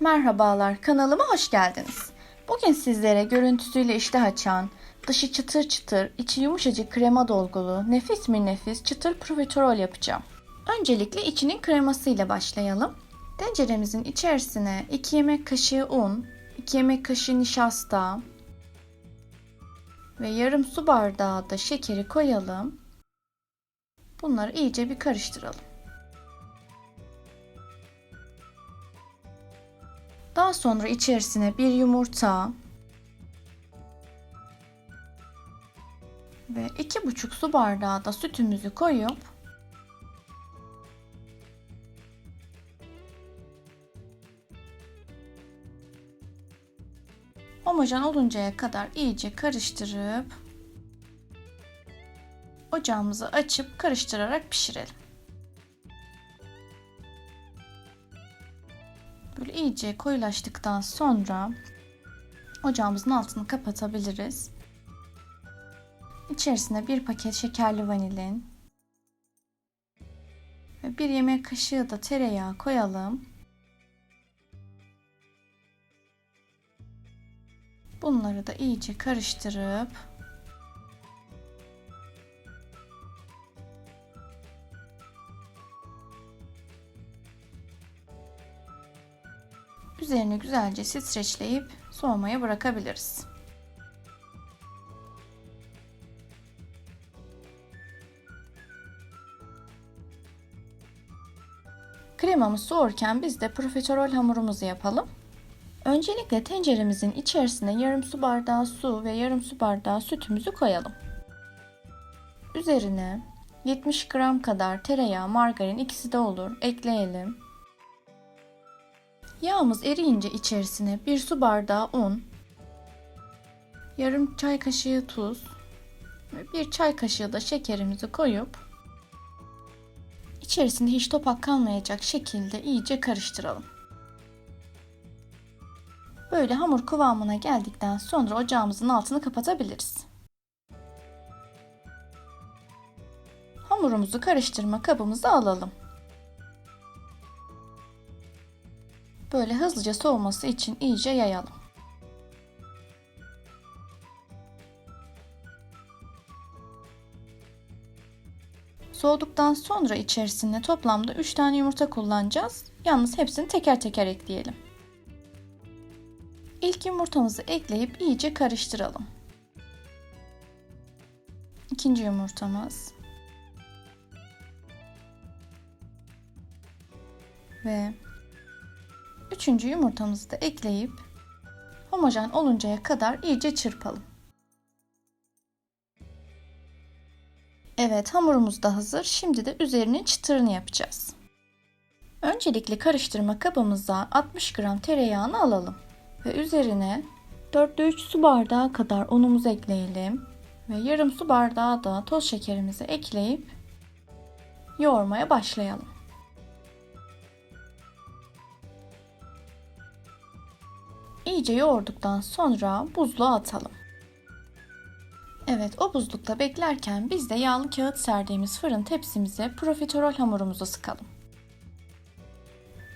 Merhabalar, kanalıma hoş geldiniz. Bugün sizlere görüntüsüyle iştah açan, dışı çıtır çıtır, içi yumuşacık krema dolgulu, nefis mi nefis çıtır profiterol yapacağım. Öncelikle içinin kremasıyla başlayalım. Tenceremizin içerisine 2 yemek kaşığı un, 2 yemek kaşığı nişasta ve yarım su bardağı da şekeri koyalım. Bunları iyice bir karıştıralım. Daha sonra içerisine bir yumurta ve iki buçuk su bardağı da sütümüzü koyup homojen oluncaya kadar iyice karıştırıp ocağımızı açıp karıştırarak pişirelim. Böyle iyice koyulaştıktan sonra ocağımızın altını kapatabiliriz. İçerisine bir paket şekerli vanilin ve bir yemek kaşığı da tereyağı koyalım. Bunları da iyice karıştırıp Üzerini güzelce streçleyip soğumaya bırakabiliriz. Kremamız soğurken biz de profiterol hamurumuzu yapalım. Öncelikle tenceremizin içerisine yarım su bardağı su ve yarım su bardağı sütümüzü koyalım. Üzerine 70 gram kadar tereyağı, margarin ikisi de olur ekleyelim. Yağımız eriyince içerisine bir su bardağı un, yarım çay kaşığı tuz ve bir çay kaşığı da şekerimizi koyup içerisinde hiç topak kalmayacak şekilde iyice karıştıralım. Böyle hamur kıvamına geldikten sonra ocağımızın altını kapatabiliriz. Hamurumuzu karıştırma kabımıza alalım. Böyle hızlıca soğuması için iyice yayalım. Soğuduktan sonra içerisine toplamda 3 tane yumurta kullanacağız. Yalnız hepsini teker teker ekleyelim. İlk yumurtamızı ekleyip iyice karıştıralım. İkinci yumurtamız. Ve Üçüncü yumurtamızı da ekleyip homojen oluncaya kadar iyice çırpalım. Evet hamurumuz da hazır. Şimdi de üzerinin çıtırını yapacağız. Öncelikle karıştırma kabımıza 60 gram tereyağını alalım. Ve üzerine 4'te 3 su bardağı kadar unumuzu ekleyelim. Ve yarım su bardağı da toz şekerimizi ekleyip yoğurmaya başlayalım. İyice yoğurduktan sonra buzluğa atalım. Evet o buzlukta beklerken biz de yağlı kağıt serdiğimiz fırın tepsimize profiterol hamurumuzu sıkalım.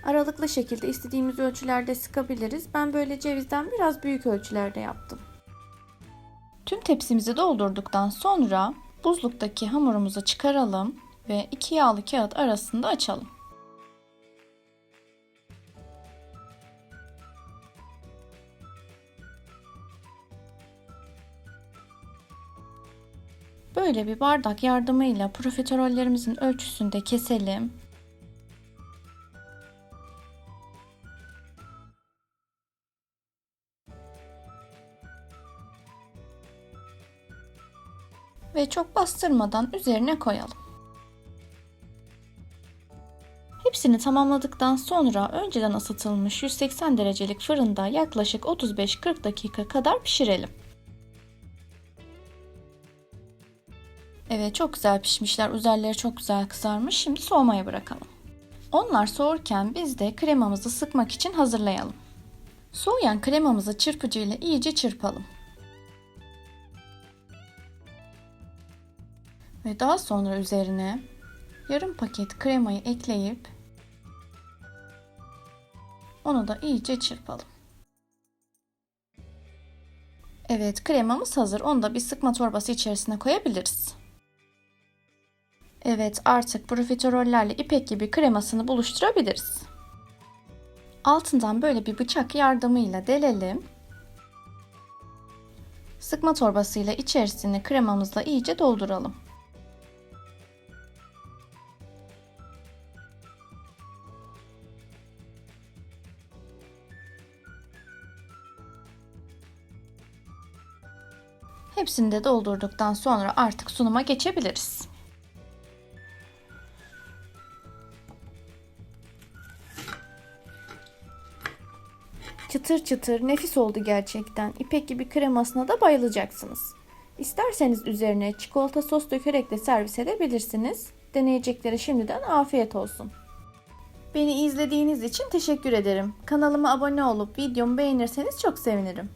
Aralıklı şekilde istediğimiz ölçülerde sıkabiliriz. Ben böyle cevizden biraz büyük ölçülerde yaptım. Tüm tepsimizi doldurduktan sonra buzluktaki hamurumuzu çıkaralım ve iki yağlı kağıt arasında açalım. Böyle bir bardak yardımıyla profiterollerimizin ölçüsünde keselim. Ve çok bastırmadan üzerine koyalım. Hepsini tamamladıktan sonra önceden ısıtılmış 180 derecelik fırında yaklaşık 35-40 dakika kadar pişirelim. Evet çok güzel pişmişler. Üzerleri çok güzel kızarmış. Şimdi soğumaya bırakalım. Onlar soğurken biz de kremamızı sıkmak için hazırlayalım. Soğuyan kremamızı çırpıcıyla iyice çırpalım. Ve daha sonra üzerine yarım paket kremayı ekleyip Onu da iyice çırpalım. Evet kremamız hazır. Onu da bir sıkma torbası içerisine koyabiliriz. Evet artık profiterollerle ipek gibi kremasını buluşturabiliriz. Altından böyle bir bıçak yardımıyla delelim. Sıkma torbasıyla içerisini kremamızla iyice dolduralım. Hepsini de doldurduktan sonra artık sunuma geçebiliriz. Çıtır çıtır nefis oldu gerçekten. İpek gibi kremasına da bayılacaksınız. İsterseniz üzerine çikolata sos dökerek de servis edebilirsiniz. Deneyeceklere şimdiden afiyet olsun. Beni izlediğiniz için teşekkür ederim. Kanalıma abone olup videomu beğenirseniz çok sevinirim.